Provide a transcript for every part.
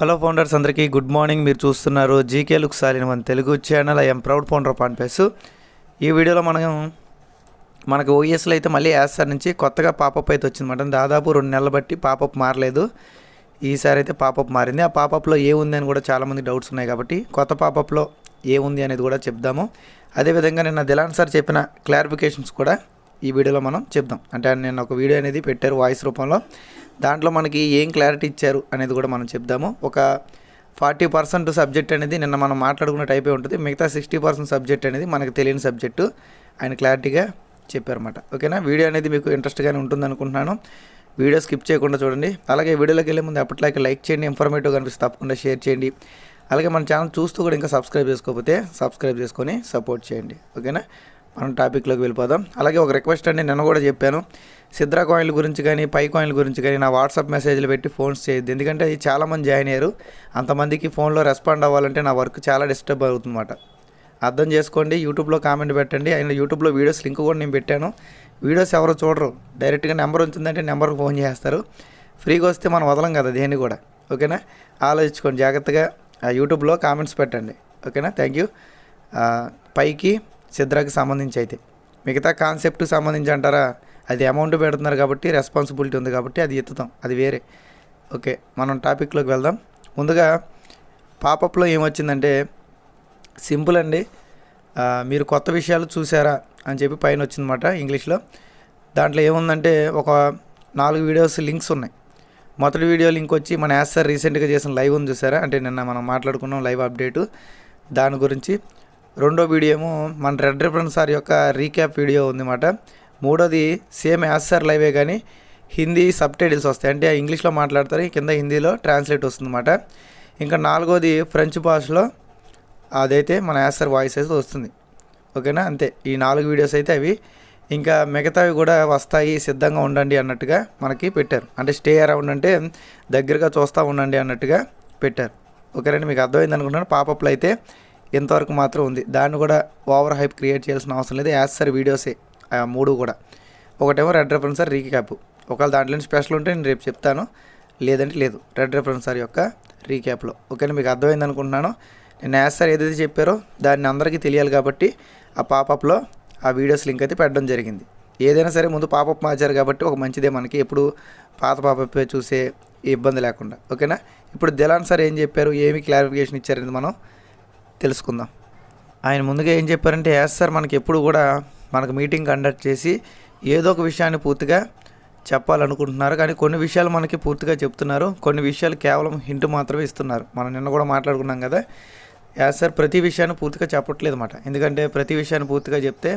Hello founders అందరికీ good morning మీరు చూస్తున్నారు జీకే లుక్ సాలిన మన Telugu channel I'm proud founder of ఆన్పేస్ ఈ వీడియోలో మనం మనకు ఓఎస్లో అయితే మళ్ళీ యాస్ఆర్ నుంచి కొత్తగా పాపప్ అయితే వచ్చిందన్నమాట దాదాపు రెండు నెలలు బట్టి పాపప్ మారలేదు. ఈసారి అయితే పాపప్ మారింది. ఆ పాపప్లో ఏముంది అని కూడా చాలామంది డౌట్స్ ఉన్నాయి కాబట్టి కొత్త పాపప్లో ఏముంది అనేది కూడా చెప్దాము. అదేవిధంగా నిన్న దిలాన్ సార్ చెప్పిన క్లారిఫికేషన్స్ కూడా ఈ వీడియోలో మనం చెప్దాం. అంటే నేను ఒక వీడియో అనేది పెట్టారు వాయిస్ రూపంలో. దాంట్లో మనకి ఏం క్లారిటీ ఇచ్చారు అనేది కూడా మనం చెప్దాము. ఒక ఫార్టీ పర్సెంట్ సబ్జెక్ట్ అనేది నిన్న మనం మాట్లాడుకున్న టైపే ఉంటుంది. మిగతా సిక్స్టీ పర్సెంట్ సబ్జెక్ట్ అనేది మనకు తెలియని సబ్జెక్టు. ఆయన క్లారిటీగా చెప్పారన్నమాట. ఓకేనా? వీడియో అనేది మీకు ఇంట్రెస్ట్గానే ఉంటుంది అనుకుంటున్నాను. వీడియో స్కిప్ చేయకుండా చూడండి. అలాగే వీడియోలోకి వెళ్ళే ముందు అప్పట్లాగే లైక్ చేయండి ఇన్ఫర్మేటివ్ కనిపిస్తే తప్పకుండా షేర్ చేయండి. అలాగే మన ఛానల్ చూస్తూ కూడా ఇంకా సబ్స్క్రైబ్ చేసుకోకపోతే సబ్స్క్రైబ్ చేసుకొని సపోర్ట్ చేయండి. ఓకేనా? మనం టాపిక్లోకి వెళ్ళిపోదాం. అలాగే ఒక రిక్వెస్ట్ అండి నిన్న కూడా చెప్పాను. సిద్రా కాయిన్ల గురించి కానీ పై కాయిన్ల గురించి కానీ నా వాట్సాప్ మెసేజ్లు పెట్టి ఫోన్స్ చేయొద్దు. ఎందుకంటే అది చాలామంది జాయిన్ అయ్యారు. అంతమందికి ఫోన్లో రెస్పాండ్ అవ్వాలంటే నా వర్క్ చాలా డిస్టర్బ్ అవుతుందన్నమాట. అర్థం చేసుకోండి యూట్యూబ్లో కామెంట్ పెట్టండి. ఆయన యూట్యూబ్లో వీడియోస్ లింక్ కూడా నేను పెట్టాను. వీడియోస్ ఎవరు చూడరు. డైరెక్ట్గా నెంబర్ ఉంటుందంటే నెంబర్కి ఫోన్ చేస్తారు ఫ్రీగా వస్తే మనం వదలం కదా దేన్ని కూడా. ఓకేనా? ఆలోచించుకోండి జాగ్రత్తగా. ఆ యూట్యూబ్లో కామెంట్స్ పెట్టండి. ఓకేనా? Thank you. పైకి సిద్రాకి సంబంధించి అయితే. మిగతా కాన్సెప్ట్కి సంబంధించి అంటారా? అది అమౌంట్ పెడుతున్నారు కాబట్టి రెస్పాన్సిబిలిటీ ఉంది కాబట్టి అది ఎత్తుతాం. అది వేరే. ఓకే మనం టాపిక్లోకి వెళ్దాం. ముందుగా పాపప్లో ఏమొచ్చిందంటే సింపుల్ అండి. మీరు కొత్త విషయాలు చూసారా అని చెప్పి పైన వచ్చిందన్నమాట ఇంగ్లీష్లో. దాంట్లో ఏముందంటే ఒక నాలుగు వీడియోస్ లింక్స్ ఉన్నాయి. మొదటి వీడియో లింక్ వచ్చి మన యాస్ సార్ రీసెంట్గా చేసిన లైవ్ ఉంది చూసారా? అంటే నిన్న మనం మాట్లాడుకున్నాం లైవ్ అప్డేటు. దాని గురించి రెండో వీడియో ఏమో మన రెడ్ రిఫరెన్స్ సార్ యొక్క రీక్యాప్ వీడియో ఉందన్నమాట. మూడోది సేమ్ యాస్ సార్ లైవే కానీ హిందీ సబ్ టైటిల్స్ వస్తాయి. అంటే ఇంగ్లీష్లో మాట్లాడతారు కింద హిందీలో ట్రాన్స్లేట్ వస్తుందన్నమాట. ఇంకా నాలుగోది ఫ్రెంచ్ భాషలో అదైతే మన యాసర్ వాయిస్ అయితే వస్తుంది. ఓకేనా? అంతే. ఈ నాలుగు వీడియోస్ అయితే అవి. ఇంకా మిగతావి కూడా వస్తాయి సిద్ధంగా ఉండండి అన్నట్టుగా మనకి పెట్టారు. అంటే స్టే అరౌండ్ అంటే దగ్గరగా చూస్తూ ఉండండి అన్నట్టుగా పెట్టారు. ఓకేనండి మీకు అర్థమైంది అనుకుంటున్నాను. పాపప్లో అయితే ఇంతవరకు మాత్రం ఉంది. దాన్ని కూడా ఓవర్ హైప్ క్రియేట్ చేయాల్సిన అవసరం లేదు. యాసర్ వీడియోసే. ఆ మూడు కూడా. ఒకటేమో రెడ్ రెఫరెన్సర్ రీక్యాప్. ఒకవేళ దాంట్లో స్పెషల్ ఉంటే నేను రేపు చెప్తాను. లేదంటే లేదు. రెడ్ రెఫరెన్సర్ యొక్క రీక్యాప్లో. ఓకేనా? మీకు అర్థమైంది అనుకుంటున్నాను. నేను యాస్ సార్ ఏదైతే చెప్పారో దాన్ని అందరికీ తెలియాలి కాబట్టి ఆ పాపప్లో ఆ వీడియోస్ లింక్ అయితే పెట్టడం జరిగింది. ఏదైనా సరే ముందు పాపప్ మార్చారు కాబట్టి ఒక మంచిదే మనకి. ఎప్పుడు పాత పాపప్ చూసే ఇబ్బంది లేకుండా. ఓకేనా? ఇప్పుడు దిలాన్ సార్ ఏం చెప్పారు? ఏమి క్లారిఫికేషన్ ఇచ్చారని మనం తెలుసుకుందాం. ఆయన ముందుగా ఏం చెప్పారంటే యాస్ సార్ మనకి ఎప్పుడు కూడా మనకు మీటింగ్ కండక్ట్ చేసి ఏదో ఒక విషయాన్ని పూర్తిగా చెప్పాలనుకుంటున్నారు. కానీ కొన్ని విషయాలు మనకి పూర్తిగా చెప్తున్నారు. కొన్ని విషయాలు కేవలం హింట్ మాత్రమే ఇస్తున్నారు. మనం నిన్న కూడా మాట్లాడుకున్నాం కదా. యాస్ సార్ ప్రతి విషయాన్ని పూర్తిగా చెప్పట్లేదు అనమాట ఎందుకంటే ప్రతి విషయాన్ని పూర్తిగా చెప్తే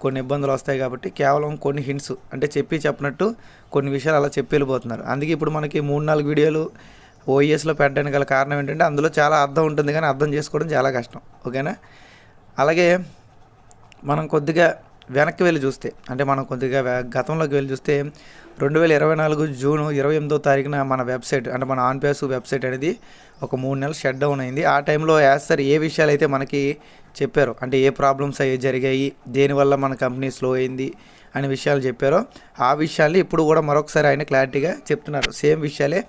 కొన్ని ఇబ్బందులు వస్తాయి కాబట్టి కేవలం కొన్ని హింట్స్ అంటే చెప్పి చెప్పినట్టు కొన్ని విషయాలు అలా చెప్పి వెళ్ళిపోతున్నారు. అందుకే ఇప్పుడు మనకి మూడు నాలుగు వీడియోలు ఓఈఎస్లో పెట్టడానికి గల కారణం ఏంటంటే అందులో చాలా అర్థం ఉంటుంది కానీ అర్థం చేసుకోవడం చాలా కష్టం. ఓకేనా? అలాగే మనం కొద్దిగా వెనక్కి వెళ్ళి చూస్తే అంటే మనం కొద్దిగా గతంలోకి వెళ్ళి చూస్తే రెండు వేల ఇరవై నాలుగు జూన్ ఇరవై ఎనిమిదో తారీఖున మన వెబ్సైట్ అంటే మన ఆన్పేస్ వెబ్సైట్ అనేది ఒక మూడు నెలలు షట్ డౌన్ అయింది. ఆ టైంలో యాజ్ సార్ ఏ విషయాలు అయితే మనకి చెప్పారో అంటే ఏ ప్రాబ్లమ్స్ అయ్యి జరిగాయి దేనివల్ల మన కంపెనీ స్లో అయింది అనే విషయాలు చెప్పారో ఆ విషయాల్ని ఇప్పుడు కూడా మరొకసారి ఆయన క్లారిటీగా చెప్తున్నారు. సేమ్ విషయాలే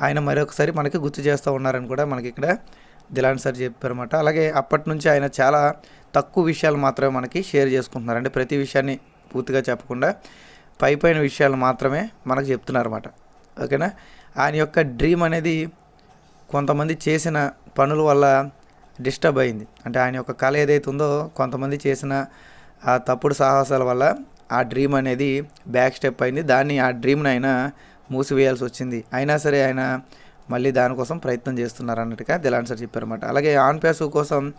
ఆయన మరొకసారి మనకి గుర్తు చేస్తూ ఉన్నారని కూడా మనకి ఇక్కడ దిలాన్ సార్ చెప్పారన్నమాట. అలాగే అప్పటి నుంచి ఆయన చాలా తక్కువ విషయాలు మాత్రమే మనకి షేర్ చేసుకుంటున్నారు. అంటే ప్రతి విషయాన్ని పూర్తిగా చెప్పకుండా పై పైన విషయాలు మాత్రమే మనకు చెప్తున్నారన్నమాట. ఓకేనా? ఆయన యొక్క డ్రీమ్ అనేది కొంతమంది చేసిన పనుల వల్ల డిస్టర్బ్ అయింది. అంటే ఆయన యొక్క కళ ఏదైతే ఉందో కొంతమంది చేసిన ఆ తప్పుడు సాహసాల వల్ల ఆ డ్రీమ్ అనేది బ్యాక్ స్టెప్ అయింది. దాన్ని ఆ డ్రీమ్ని ఆయన మూసివేయాల్సి వచ్చింది అయినా సరే ఆయన మళ్ళీ దానికోసం ప్రయత్నం చేస్తున్నారు అన్నట్టుగా దిలాన్ సార్ చెప్పారన్నమాట. అలాగే ఆన్ ప్యాసు కోసం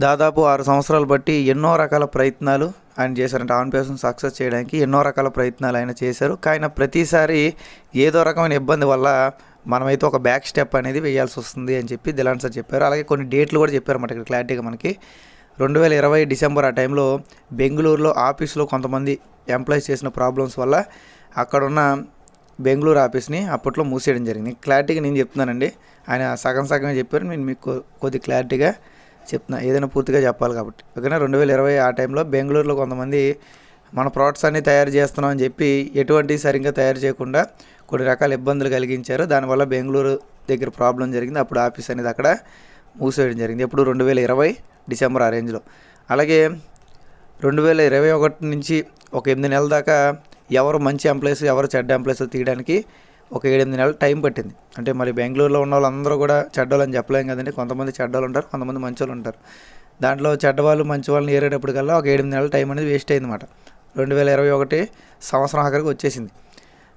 దాదాపు ఆరు సంవత్సరాలు బట్టి ఎన్నో రకాల ప్రయత్నాలు ఆయన చేశారంటే. ఆన్ పేస్ను సక్సెస్ చేయడానికి ఎన్నో రకాల ప్రయత్నాలు ఆయన చేశారు. కానీ ప్రతిసారి ఏదో రకమైన ఇబ్బంది వల్ల మనమైతే ఒక బ్యాక్ స్టెప్ అనేది వేయాల్సి వస్తుంది అని చెప్పి దిలాన్ సార్ చెప్పారు. అలాగే కొన్ని డేట్లు కూడా చెప్పారన్నమాట ఇక్కడ క్లారిటీగా మనకి. రెండు వేల ఇరవై డిసెంబర్ ఆ టైంలో బెంగళూరులో ఆఫీస్లో కొంతమంది ఎంప్లాయీస్ చేసిన ప్రాబ్లమ్స్ వల్ల అక్కడున్న బెంగళూరు ఆఫీస్ని అప్పట్లో మూసేయడం జరిగింది. క్లారిటీగా నేను చెప్తున్నానండి. ఆయన సగం సగమే చెప్పారు. నేను మీకు కొద్ది క్లారిటీగా చెప్తున్నా. ఏదైనా పూర్తిగా చెప్పాలి కాబట్టి. ఓకేనా? రెండు వేల ఇరవై ఆ టైంలో బెంగళూరులో కొంతమంది మన ప్రోడక్ట్స్ అన్నీ తయారు చేస్తున్నాం అని చెప్పి ఎటువంటి సరిగ్గా తయారు చేయకుండా కొన్ని రకాల ఇబ్బందులు కలిగించారు. దానివల్ల బెంగళూరు దగ్గర ప్రాబ్లం జరిగింది. అప్పుడు ఆఫీస్ అనేది అక్కడ మూసేయడం జరిగింది. ఎప్పుడు రెండు వేల ఇరవై డిసెంబర్ ఆ రేంజ్లో. అలాగే రెండు వేల ఇరవై ఒకటి నుంచి ఒక ఎనిమిది నెలల దాకా ఎవరు మంచి ఎంప్లాయీస్ ఎవరు చెడ్డ ఎంప్లాయీస్ తీయడానికి ఒక ఏడెనిమిది నెలలు టైం పట్టింది. అంటే మరి బెంగళూరులో ఉన్న వాళ్ళందరూ కూడా చెడ్డోళ్ళని చెప్పలేం కదండి. కొంతమంది చెడ్డోళ్ళు ఉంటారు కొంతమంది మంచి వాళ్ళు ఉంటారు. దాంట్లో చెడ్డవాళ్ళు మంచి వాళ్ళని ఏరేటప్పటికల్లా ఒక ఏడెనిమిది నెలల టైం అనేది వేస్ట్ అయిందన్నమాట. రెండు వేల ఇరవై ఒకటి సంవత్సరం ఆఖరికి వచ్చేసింది.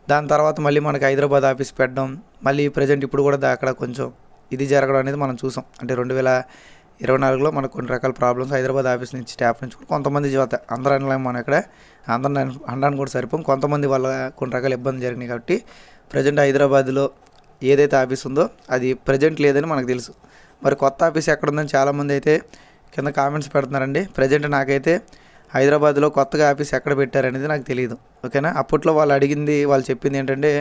దాని తర్వాత మళ్ళీ మనకి హైదరాబాద్ ఆఫీస్ పెట్టడం మళ్ళీ ప్రజెంట్ ఇప్పుడు కూడా అక్కడ కొంచెం ఇది జరగడం అనేది మనం చూసాం. అంటే రెండు వేల ఇరవై నాలుగులో మనకు కొన్ని రకాల ప్రాబ్లమ్స్ హైదరాబాద్ ఆఫీస్ నుంచి స్టాఫ్ నుంచి కూడా కొంతమంది జీవిత అందరూ అనలేము మనం ఇక్కడ. అందరం అనడానికి కూడా సరిపోం. కొంతమంది వల్ల కొన్ని రకాల ఇబ్బంది జరిగినాయి కాబట్టి ప్రజెంట్ హైదరాబాద్లో ఏదైతే ఆఫీస్ ఉందో అది ప్రజెంట్ లేదని మనకు తెలుసు. మరి కొత్త ఆఫీస్ ఎక్కడ ఉందని చాలామంది అయితే కింద కామెంట్స్ పెడుతున్నారండి. ప్రజెంట్ నాకైతే హైదరాబాద్లో కొత్తగా ఆఫీస్ ఎక్కడ పెట్టారనేది నాకు తెలియదు ఓకేనా? అప్పట్లో వాళ్ళు అడిగింది వాళ్ళు చెప్పింది ఏంటంటే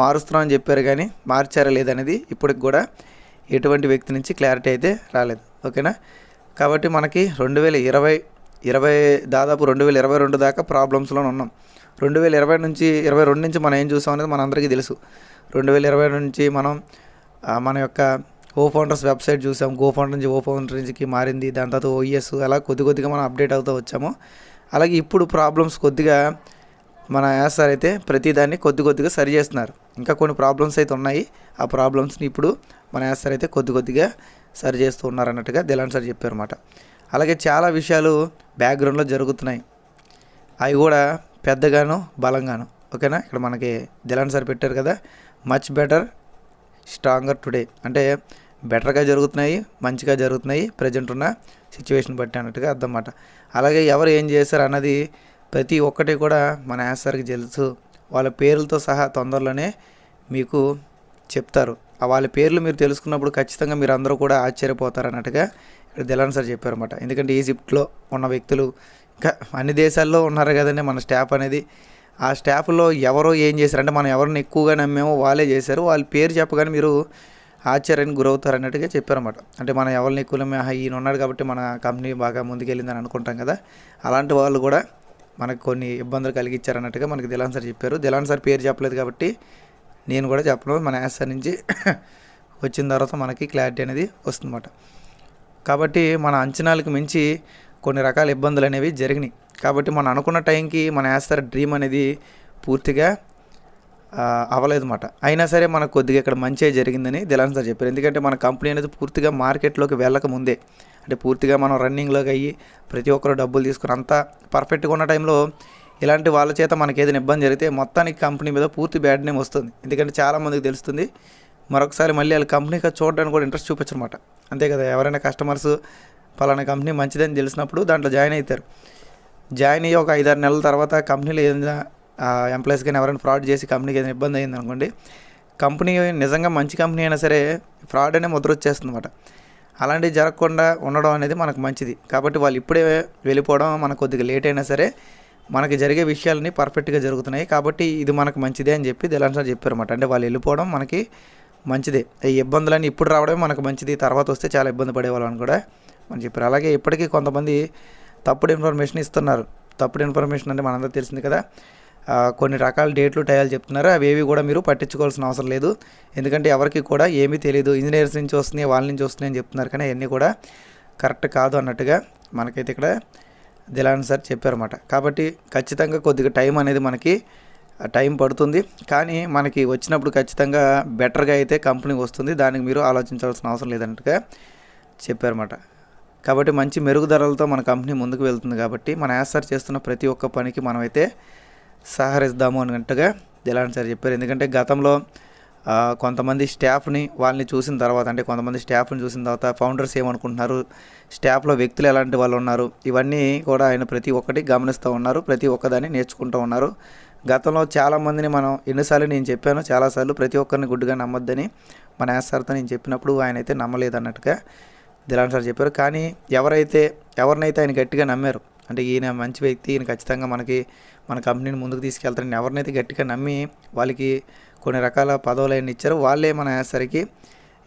మారుస్తున్నాం అని చెప్పారు కానీ మార్చారా లేదనేది ఇప్పటికి కూడా ఎటువంటి వ్యక్తి నుంచి క్లారిటీ అయితే రాలేదు. ఓకేనా? కాబట్టి మనకి రెండు వేల ఇరవై ఇరవై దాదాపు రెండు వేల ఇరవై రెండు దాకా ప్రాబ్లమ్స్లో ఉన్నాం. రెండు వేల ఇరవై నుంచి ఇరవై రెండు నుంచి మనం ఏం చూసాం అనేది మనందరికీ తెలుసు. రెండు వేల ఇరవై నుంచి మనం మన యొక్క ఓ ఫౌండర్స్ వెబ్సైట్ చూసాం. గో ఫౌండర్ నుంచి ఓ ఫౌండర్ నుంచి మారింది. దాని తర్వాత ఓఎస్ అలా కొద్ది కొద్దిగా మనం అప్డేట్ అవుతూ వచ్చాము. అలాగే ఇప్పుడు ప్రాబ్లమ్స్ కొద్దిగా మన యాసార్ అయితే ప్రతిదాన్ని కొద్ది కొద్దిగా సరి చేస్తున్నారు. ఇంకా కొన్ని ప్రాబ్లమ్స్ అయితే ఉన్నాయి. ఆ ప్రాబ్లమ్స్ని ఇప్పుడు మన యాసార్ అయితే కొద్ది కొద్దిగా సరి చేస్తూ ఉన్నారు అన్నట్టుగా దిలాన్ సార్ చెప్పారు అనమాట అలాగే చాలా విషయాలు బ్యాక్గ్రౌండ్లో జరుగుతున్నాయి. అవి కూడా పెద్దగాను బలంగాను. ఓకేనా? ఇక్కడ మనకి దిలాన్ సార్ పెట్టారు కదా. మచ్ బెటర్ స్ట్రాంగర్ టుడే అంటే బెటర్గా జరుగుతున్నాయి మంచిగా జరుగుతున్నాయి ప్రజెంట్ ఉన్న సిచ్యువేషన్ బట్టి అన్నట్టుగా అర్థం అన్నమాట అలాగే ఎవరు ఏం చేశారు అన్నది ప్రతి ఒక్కటి కూడా మన యాసర్కి తెలుసు. వాళ్ళ పేర్లతో సహా తొందరలోనే మీకు చెప్తారు. వాళ్ళ పేర్లు మీరు తెలుసుకున్నప్పుడు ఖచ్చితంగా మీరు అందరూ కూడా ఆశ్చర్యపోతారు అన్నట్టుగా ఇక్కడ దిలాన్ సార్ చెప్పారన్నమాట. ఎందుకంటే ఈజిప్ట్లో ఉన్న వ్యక్తులు ఇంకా అన్ని దేశాల్లో ఉన్నారు కదండి మన స్టాఫ్ అనేది. ఆ స్టాఫ్లో ఎవరో ఏం చేశారు? అంటే మనం ఎవరిని ఎక్కువగా నమ్మేమో వాళ్ళే చేశారు. వాళ్ళ పేరు చెప్పగానే మీరు ఆశ్చర్యానికి గురవుతారు అన్నట్టుగా చెప్పారన్నమాట. అంటే మనం ఎవరిని ఎక్కువ నమ్మే ఈయన ఉన్నాడు కాబట్టి మన కంపెనీ బాగా ముందుకెళ్ళిందని అనుకుంటాం కదా. అలాంటి వాళ్ళు కూడా మనకు కొన్ని ఇబ్బందులు కలిగించారు అన్నట్టుగా మనకి దిలాన్ సార్ చెప్పారు. దిలాన్ సార్ పేరు చెప్పలేదు కాబట్టి నేను కూడా చెప్పను మన యాసర్ నుంచి వచ్చిన తర్వాత మనకి క్లారిటీ అనేది వస్తుందన్నమాట. కాబట్టి మన అంచనాలకు మించి కొన్ని రకాల ఇబ్బందులు అనేవి జరిగినాయి. కాబట్టి మనం అనుకున్న టైంకి మన యాస్తారు డ్రీమ్ అనేది పూర్తిగా అవ్వలేదు అవ్వలేదన్నమాట అయినా సరే మనకు కొద్దిగా ఇక్కడ మంచిగా జరిగిందని దిలాన్ సార్ చెప్పారు. ఎందుకంటే మన కంపెనీ అనేది పూర్తిగా మార్కెట్లోకి వెళ్ళక ముందే అంటే పూర్తిగా మనం రన్నింగ్లోకి అయ్యి ప్రతి ఒక్కరు డబ్బులు తీసుకుని అంతా పర్ఫెక్ట్గా ఉన్న టైంలో ఇలాంటి వాళ్ళ చేత మనకి ఏదైనా ఇబ్బంది జరిగితే మొత్తానికి కంపెనీ మీద పూర్తి బ్యాడ్ నేమ్ వస్తుంది. ఎందుకంటే చాలామందికి తెలుస్తుంది మరొకసారి మళ్ళీ వాళ్ళ కంపెనీకి చూడడానికి కూడా ఇంట్రెస్ట్ చూపించనమాట. అంతే కదా ఎవరైనా కస్టమర్స్ పలానా కంపెనీ మంచిదని తెలిసినప్పుడు దాంట్లో జాయిన్ అవుతారు. జాయిన్ అయ్యి ఒక ఐదారు నెలల తర్వాత కంపెనీలో ఏదైనా ఎంప్లాయీస్ కానీ ఎవరైనా ఫ్రాడ్ చేసి కంపెనీకి ఏదైనా ఇబ్బంది అయింది అనుకోండి కంపెనీ నిజంగా మంచి కంపెనీ అయినా సరే ఫ్రాడ్ అనే ముద్ర వచ్చేస్తుంది అనమాట అలాంటివి జరగకుండా ఉండడం అనేది మనకు మంచిది. కాబట్టి వాళ్ళు ఇప్పుడే వెళ్ళిపోవడం మనకు కొద్దిగా లేట్ అయినా సరే మనకి జరిగే విషయాలని పర్ఫెక్ట్గా జరుగుతున్నాయి కాబట్టి ఇది మనకు మంచిదే అని చెప్పి దిలాన్ సార్ చెప్పారు అనమాట అంటే వాళ్ళు వెళ్ళిపోవడం మనకి మంచిదే. ఈ ఇబ్బందులన్నీ ఇప్పుడు రావడమే మనకు మంచిది తర్వాత వస్తే చాలా ఇబ్బంది పడేవాళ్ళని కూడా మనం చెప్పారు. అలాగే ఇప్పటికీ కొంతమంది తప్పుడు ఇన్ఫర్మేషన్ ఇస్తున్నారు. తప్పుడు ఇన్ఫర్మేషన్ అంటే మనందరూ తెలిసింది కదా. కొన్ని రకాల డేట్లు టయాలు చెప్తున్నారు. అవి ఏవి కూడా మీరు పట్టించుకోవాల్సిన అవసరం లేదు. ఎందుకంటే ఎవరికి కూడా ఏమీ తెలియదు. ఇంజనీర్స్ నుంచి వస్తున్నాయి వాళ్ళ నుంచి వస్తున్నాయి అని చెప్తున్నారు కానీ అవన్నీ కూడా కరెక్ట్ కాదు అన్నట్టుగా మనకైతే ఇక్కడ దిలాన్ సార్ చెప్పారన్నమాట. కాబట్టి ఖచ్చితంగా కొద్దిగా టైం అనేది మనకి టైం పడుతుంది. కానీ మనకి వచ్చినప్పుడు ఖచ్చితంగా బెటర్గా అయితే కంపెనీ వస్తుంది. దానికి మీరు ఆలోచించాల్సిన అవసరం లేదన్నట్టుగా చెప్పారన్నమాట. కాబట్టి మంచి మెరుగుదలలతో మన కంపెనీ ముందుకు వెళ్తుంది కాబట్టి మన యాసార్ చేస్తున్న ప్రతి ఒక్క పనికి మనమైతే సహకరిద్దాము అన్నట్టుగా దిలాన్ సార్ చెప్పారు. ఎందుకంటే గతంలో కొంతమంది స్టాఫ్ని వాళ్ళని చూసిన తర్వాత అంటే కొంతమంది స్టాఫ్ని చూసిన తర్వాత ఫౌండర్స్ ఏమనుకుంటున్నారు? స్టాఫ్లో వ్యక్తులు ఎలాంటి వాళ్ళు ఉన్నారు? ఇవన్నీ కూడా ఆయన ప్రతి ఒక్కటి గమనిస్తూ ఉన్నారు ప్రతి ఒక్కదాన్ని నేర్చుకుంటూ ఉన్నారు. గతంలో చాలామందిని మనం ఎన్నిసార్లు నేను చెప్పాను చాలాసార్లు ప్రతి ఒక్కరిని గుడ్డుగా నమ్మొద్దని మన యాసార్తో నేను చెప్పినప్పుడు ఆయన అయితే నమ్మలేదు అన్నట్టుగా దిలాన్ సార్ చెప్పారు. కానీ ఎవరైతే ఎవరినైతే ఆయన గట్టిగా నమ్మారు అంటే ఈయన మంచి వ్యక్తి ఈయన ఖచ్చితంగా మనకి మన కంపెనీని ముందుకు తీసుకెళ్తారని ఎవరినైతే గట్టిగా నమ్మి వాళ్ళకి కొన్ని రకాల పదవులు ఇచ్చారు. వాళ్ళే మన అయ్యేసరికి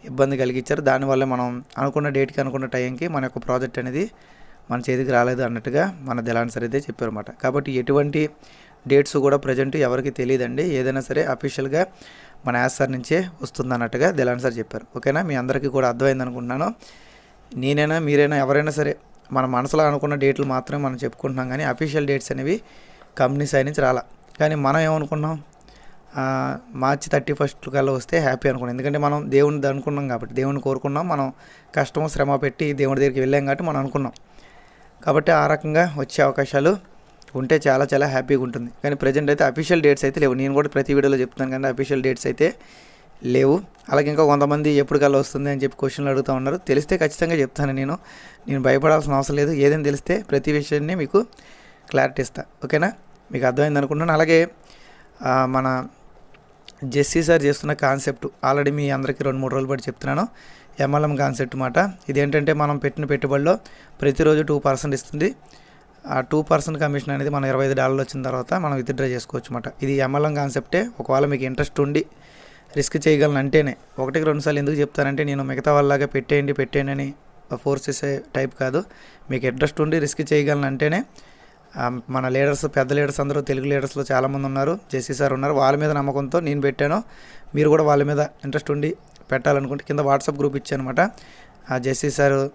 ఇబ్బంది కలిగించారు. దానివల్ల మనం అనుకున్న డేట్కి అనుకున్న టైంకి మన యొక్క ప్రాజెక్ట్ అనేది మన చేతికి రాలేదు అన్నట్టుగా మన దిలాన్ సార్ అయితే చెప్పారన్నమాట. కాబట్టి ఎటువంటి డేట్స్ కూడా ప్రజెంట్ ఎవరికి తెలియదండి. ఏదైనా సరే అఫీషియల్గా మన యాస్ సార్ నుంచే వస్తుంది అన్నట్టుగా దిలాన్ సార్ చెప్పారు. ఓకేనా? మీ అందరికీ కూడా అర్థమైంది అనుకుంటున్నాను. నేనైనా మీరైనా ఎవరైనా సరే మన మనసులో అనుకున్న డేట్లు మాత్రమే మనం చెప్పుకుంటున్నాం కానీ అఫీషియల్ డేట్స్ అనేవి కంపెనీ సైడ్ నుంచి రాలా. కానీ మనం ఏమనుకున్నాం? మార్చి థర్టీ ఫస్ట్ కల్లా వస్తే హ్యాపీ అనుకున్నాం. ఎందుకంటే మనం దేవుడిని అనుకున్నాం కాబట్టి దేవుడిని కోరుకున్నాం. మనం కష్టం శ్రమ పెట్టి దేవుడి దగ్గరికి వెళ్ళాం కాబట్టి మనం అనుకున్నాం. కాబట్టి ఆ రకంగా వచ్చే అవకాశాలు ఉంటే చాలా చాలా హ్యాపీగా ఉంటుంది. కానీ ప్రజెంట్ అయితే అఫీషియల్ డేట్స్ అయితే లేవు. నేను కూడా ప్రతి వీడియోలో చెప్తాను కానీ అఫీషియల్ డేట్స్ అయితే లేవు. అలాగే ఇంకా కొంతమంది ఎప్పుడు కల్లా వస్తుంది అని చెప్పి క్వశ్చన్లు అడుగుతూ ఉన్నారు. తెలిస్తే ఖచ్చితంగా చెప్తాను నేను. నేను భయపడాల్సిన అవసరం లేదు. ఏదైనా తెలిస్తే ప్రతి విషయాన్ని మీకు క్లారిటీ ఇస్తా. ఓకేనా? మీకు అర్థమైంది అనుకుంటున్నాను. అలాగే మన జెస్సీ సార్ చేస్తున్న కాన్సెప్ట్ ఆల్రెడీ మీ అందరికీ రెండు మూడు రోజులు బట్టి చెప్తున్నాను. ఎంఎల్ఎం కాన్సెప్ట్ మాట. ఇదేంటంటే మనం పెట్టిన పెట్టుబడిలో ప్రతిరోజు టూ పర్సెంట్ ఇస్తుంది. ఆ టూ పర్సెంట్ కమిషన్ అనేది మనం ఇరవై ఐదు డాలర్లు వచ్చిన తర్వాత మనం విత్డ్రా చేసుకోవచ్చు అన్నమాట ఇది ఎంఎల్ఎం కాన్సెప్టే. ఒకవేళ మీకు ఇంట్రెస్ట్ ఉండి రిస్క్ చేయగలను అంటేనే. ఒకటికి రెండు సార్లు ఎందుకు చెప్తానంటే నేను మిగతా వాళ్ళలాగా పెట్టేయండి పెట్టేయండి అని ఫోర్స్ చేసే టైప్ కాదు. మీకు ఇంట్రెస్ట్ ఉండి రిస్క్ చేయగలను అంటేనే మన లీడర్స్ పెద్ద లీడర్స్ అందరూ తెలుగు లీడర్స్లో చాలామంది ఉన్నారు. జేసీ సార్ ఉన్నారు. వాళ్ళ మీద నమ్మకంతో నేను పెట్టాను. మీరు కూడా వాళ్ళ మీద ఇంట్రెస్ట్ ఉండి పెట్టాలనుకుంటే కింద వాట్సాప్ గ్రూప్ ఇచ్చానమాట. ఆ జెస్సీ సార్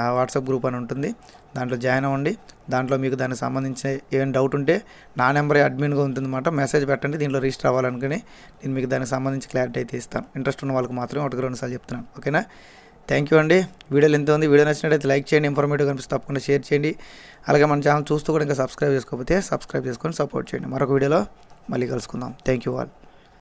ఆ వాట్సాప్ గ్రూప్ అని ఉంటుంది. దాంట్లో జాయిన్ అవ్వండి. దాంట్లో మీకు దానికి సంబంధించి ఏమైనా డౌట్ ఉంటే నా నెంబరే అడ్మిన్గా ఉంటుందన్నమాట. మెసేజ్ పెట్టండి. దీంట్లో రిజిస్టర్ అవ్వాలనుకుని నేను మీకు దానికి సంబంధించి క్లారిటీ అయితే ఇస్తాను. ఇంట్రెస్ట్ ఉన్న వాళ్ళకి మాత్రమే ఒకటి రెండు సార్లు చెప్తున్నాను. ఓకేనా? థ్యాంక్ యూ అండి. వీడియోలు ఎంత ఉంది? వీడియో నచ్చినట్లయితే లైక్ చేయండి ఇన్ఫర్మేటివ్ కనిపిస్తే తప్పకుండా షేర్ చేయండి. అలాగే మన ఛానల్ చూస్తూ కూడా ఇంకా సబ్స్క్రైబ్ చేసుకోకపోతే సబ్స్క్రైబ్ చేసుకొని సపోర్ట్ చేయండి. మరొక వీడియోలో మళ్ళీ కలుసుకుందాం. Thank you all